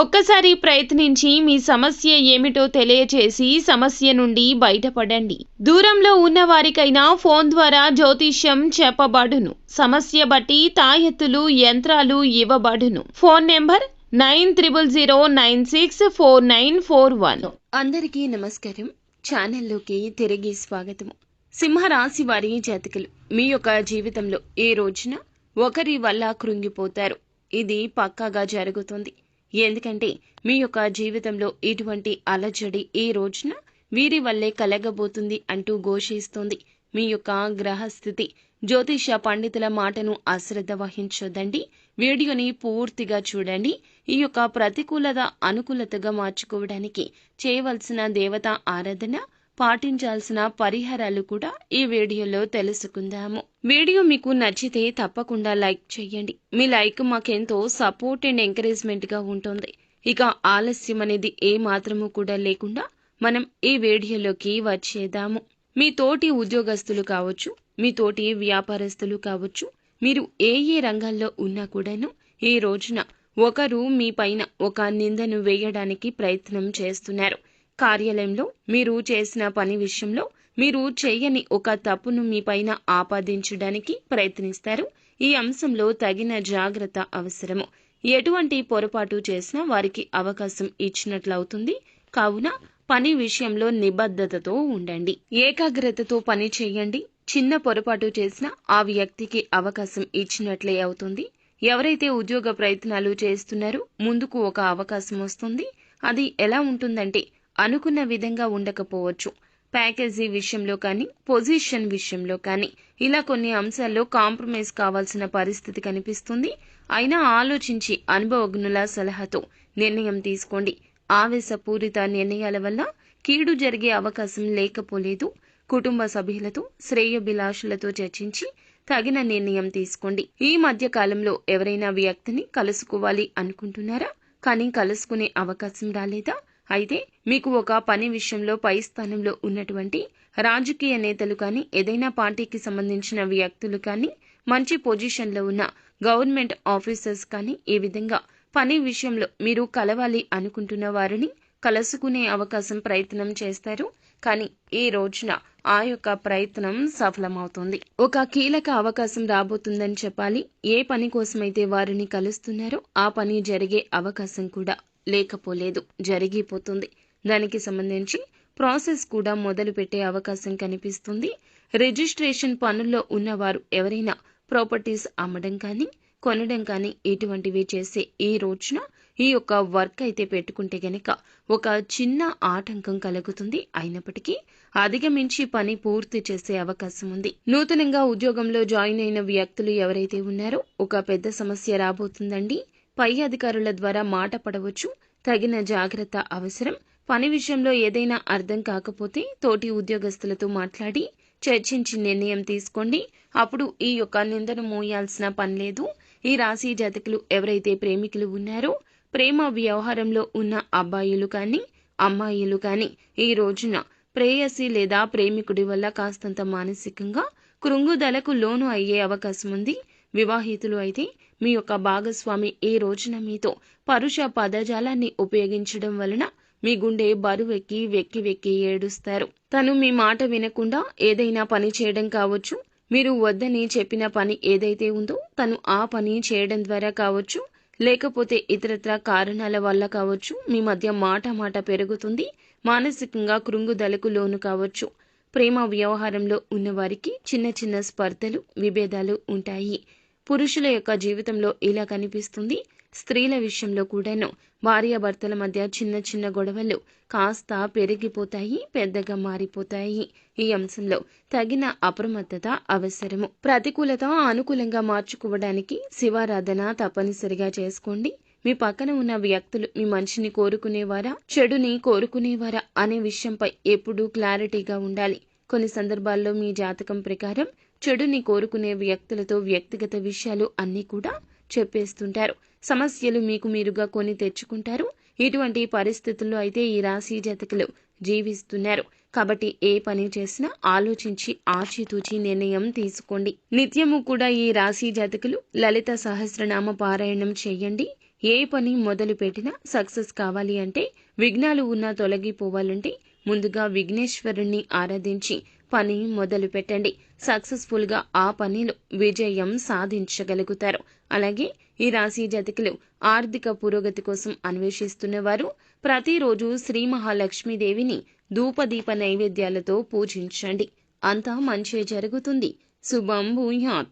ఒక్కసారి ప్రయత్నించి మీ సమస్య ఏమిటో తెలియచేసి సమస్య నుండి బయటపడండి. దూరంలో ఉన్న వారికైనా ఫోన్ ద్వారా జ్యోతిష్యం చెప్పబడును. సమస్య బట్టి తాయెత్తులు యంత్రాలు ఇవ్వబడును. Phone number nine triple zero nine six four nine four one. అందరికీ నమస్కారం. ఛానల్లోకి తిరిగి స్వాగతము సింహరాశి వారి జాతకులు మీ యొక్క జీవితంలో ఈ రోజున ఒకరి వల్ల కృంగిపోతారు? ఇది పక్కాగా జరుగుతుంది. ఎందుకంటే మీ యొక్క జీవితంలో ఇటువంటి అలజడి ఈ రోజున వీరి వల్లే కలగబోతుంది అంటూ ఘోషిస్తోంది. మీ యొక్క గ్రహస్థితి. జ్యోతిష పండితుల మాటను అశ్రద్ధ వహించొద్దండి. వీడియోని పూర్తిగా చూడండి. ఈ యొక్క ప్రతికూలత అనుకూలతగా మార్చుకోవడానికి చేయవలసిన దేవత ఆరాధన పాటించాల్సిన పరిహారాలు కూడా ఈ వీడియోలో తెలుసుకుందాము. వీడియో మీకు నచ్చితే తప్పకుండా లైక్ చేయండి. మీ లైక్ మాకెంతో సపోర్ట్ అండ్ ఎంకరేజ్మెంట్గా ఉంటుంది. ఇక ఆలస్యం అనేది ఏ మాత్రము కూడా లేకుండా మనం ఈ వీడియోలోకి వచ్చేద్దాము. మీ తోటి ఉద్యోగస్తులు కావచ్చు మీ తోటి వ్యాపారస్తులు కావచ్చు మీరు ఏ ఏ రంగాల్లో ఉన్నా కూడాను ఈ రోజున ఒకరు మీ పైన ఒక నిందను వేయడానికి ప్రయత్నం చేస్తున్నారు. కార్యాలయంలో మీరు చేసిన పని విషయంలో మీరు చేయని ఒక తప్పును మీ పైన ఆపాదించడానికి ప్రయత్నిస్తారు. ఈ అంశంలో తగిన జాగ్రత్త అవసరము. ఎటువంటి పొరపాటు చేసినా వారికి అవకాశం ఇచ్చినట్లవుతుంది. కావున పని విషయంలో నిబద్ధతతో ఉండండి. ఏకాగ్రతతో పని చేయండి. చిన్న పొరపాటు చేసినా ఆ వ్యక్తికి అవకాశం ఇచ్చినట్లే అవుతుంది. ఎవరైతే ఉద్యోగ ప్రయత్నాలు చేస్తున్నారో ముందుకు ఒక అవకాశం వస్తుంది. అది ఎలా ఉంటుందంటే అనుకున్న విధంగా ఉండకపోవచ్చు. ప్యాకేజీ విషయంలో కానీ పొజిషన్ విషయంలో కానీ ఇలా కొన్ని అంశాల్లో కాంప్రమైజ్ కావాల్సిన పరిస్థితి కనిపిస్తుంది. అయినా ఆలోచించి అనుభవజ్ఞుల సలహాతో నిర్ణయం తీసుకోండి. ఆవేశపూరిత నిర్ణయాల వల్ల కీడు జరిగే అవకాశం లేకపోలేదు. కుటుంబ సభ్యులతో శ్రేయభిలాషులతో చర్చించి తగిన నిర్ణయం తీసుకోండి. ఈ మధ్య కాలంలో ఎవరైనా వ్యక్తిని కలుసుకోవాలి అనుకుంటున్నారా? కానీ కలుసుకునే అవకాశం రాలేదా? అయితే మీకు ఒక పని విషయంలో పై స్థానంలో ఉన్నటువంటి రాజకీయ నేతలు కానీ ఏదైనా పార్టీకి సంబంధించిన వ్యక్తులు కానీ మంచి పొజిషన్లో ఉన్న గవర్నమెంట్ ఆఫీసర్స్ కానీ ఈ విధంగా పని విషయంలో మీరు కలవాలి అనుకుంటున్న వారిని కలుసుకునే అవకాశం ప్రయత్నం చేస్తారు. కానీ ఈ రోజున ఆ యొక్క ప్రయత్నం సఫలమవుతుంది. ఒక కీలక అవకాశం రాబోతుందని చెప్పాలి. ఏ పని కోసమైతే వారిని కలుస్తున్నారో ఆ పని జరిగే అవకాశం కూడా లేకపోలేదు. జరిగిపోతుంది. దానికి సంబంధించి ప్రాసెస్ కూడా మొదలు పెట్టే అవకాశం కనిపిస్తుంది. రిజిస్ట్రేషన్ పనుల్లో ఉన్నవారు ఎవరైనా ప్రాపర్టీస్ అమ్మడం కానీ కొనడం కానీ ఇటువంటివి చేసే ఈ రోజున ఈ యొక్క వర్క్ అయితే పెట్టుకుంటే గనక ఒక చిన్న ఆటంకం కలుగుతుంది. అయినప్పటికీ అధిగమించి పని పూర్తి చేసే అవకాశం ఉంది. నూతనంగా ఉద్యోగంలో జాయిన్ అయిన వ్యక్తులు ఎవరైతే ఉన్నారో ఒక పెద్ద సమస్య రాబోతుందండి. పై అధికారుల ద్వారా మాట పడవచ్చు. తగిన జాగ్రత్త అవసరం. పని విషయంలో ఏదైనా అర్థం కాకపోతే తోటి ఉద్యోగస్తులతో మాట్లాడి చర్చించి నిర్ణయం తీసుకోండి. అప్పుడు ఈ యొక్క నిందను మోయాల్సిన పని లేదు. ఈ రాశి జాతకులు ఎవరైతే ప్రేమికులు ఉన్నారో ప్రేమ వ్యవహారంలో ఉన్న అబ్బాయిలు కానీ అమ్మాయిలు కానీ ఈ రోజున ప్రేయసి లేదా ప్రేమికుడి వల్ల కాస్తంత మానసికంగా కృంగుదలకు లోను అయ్యే అవకాశం ఉంది. వివాహితులు అయితే మీ యొక్క భాగస్వామి ఈ రోజున మీతో పరుష పదజాలాన్ని ఉపయోగించడం వలన మీ గుండె బరువెక్కి వెక్కి వెక్కి ఏడుస్తారు. తను మీ మాట వినకుండా ఏదైనా పని చేయడం కావచ్చు. మీరు వద్దని చెప్పిన పని ఏదైతే ఉందో తను ఆ పని చేయడం ద్వారా కావచ్చు. లేకపోతే ఇతరత్ర కారణాల వల్ల కావచ్చు. మీ మధ్య మాట మాట పెరుగుతుంది. మానసికంగా కృంగుదలకు లోను కావచ్చు. ప్రేమ వ్యవహారంలో ఉన్నవారికి చిన్న చిన్న స్పర్ధలు విభేదాలు ఉంటాయి. పురుషుల యొక్క జీవితంలో ఇలా కనిపిస్తుంది. స్త్రీల విషయంలో కూడాను భార్యాభర్తల మధ్య చిన్న చిన్న గొడవలు కాస్త పెరిగిపోతాయి పెద్దగా మారిపోతాయి. ఈ అంశంలో తగిన అప్రమత్తత అవసరము. ప్రతికూలత అనుకూలంగా మార్చుకోవడానికి శివారాధన తప్పనిసరిగా చేసుకోండి. మీ పక్కన ఉన్న వ్యక్తులు మీ మంచిని కోరుకునేవారా చెడుని కోరుకునేవారా అనే విషయంపై ఎప్పుడూ క్లారిటీగా ఉండాలి. కొన్ని సందర్భాల్లో మీ జాతకం ప్రకారం చెడుని కోరుకునే వ్యక్తులతో వ్యక్తిగత విషయాలు అన్నీ కూడా చెప్పేస్తుంటారు. సమస్యలు మీకు మీరుగా కొని తెచ్చుకుంటారు. ఇటువంటి పరిస్థితుల్లో అయితే ఈ రాశి జాతకులు జీవిస్తున్నారు. కాబట్టి ఏ పని చేసినా ఆలోచించి ఆచితూచి నిర్ణయం తీసుకోండి. నిత్యము కూడా ఈ రాశి జాతకులు లలిత సహస్రనామ పారాయణం చేయండి. ఏ పని మొదలు పెట్టినా సక్సెస్ కావాలి అంటే విఘ్నాలు ఉన్నా తొలగిపోవాలంటే ముందుగా విఘ్నేశ్వరుణ్ణి ఆరాధించి పని మొదలు పెట్టండి సక్సెస్ఫుల్గా ఆ పనిలో విజయం సాధించగలుగుతారు. అలాగే ఈ రాశి జాతకులు ఆర్థిక పురోగతి కోసం అన్వేషిస్తున్న వారు ప్రతిరోజు శ్రీ మహాలక్ష్మీదేవిని ధూపదీప నైవేద్యాలతో పూజించండి. అంతా మంచి జరుగుతుంది. శుభం భూయాత్.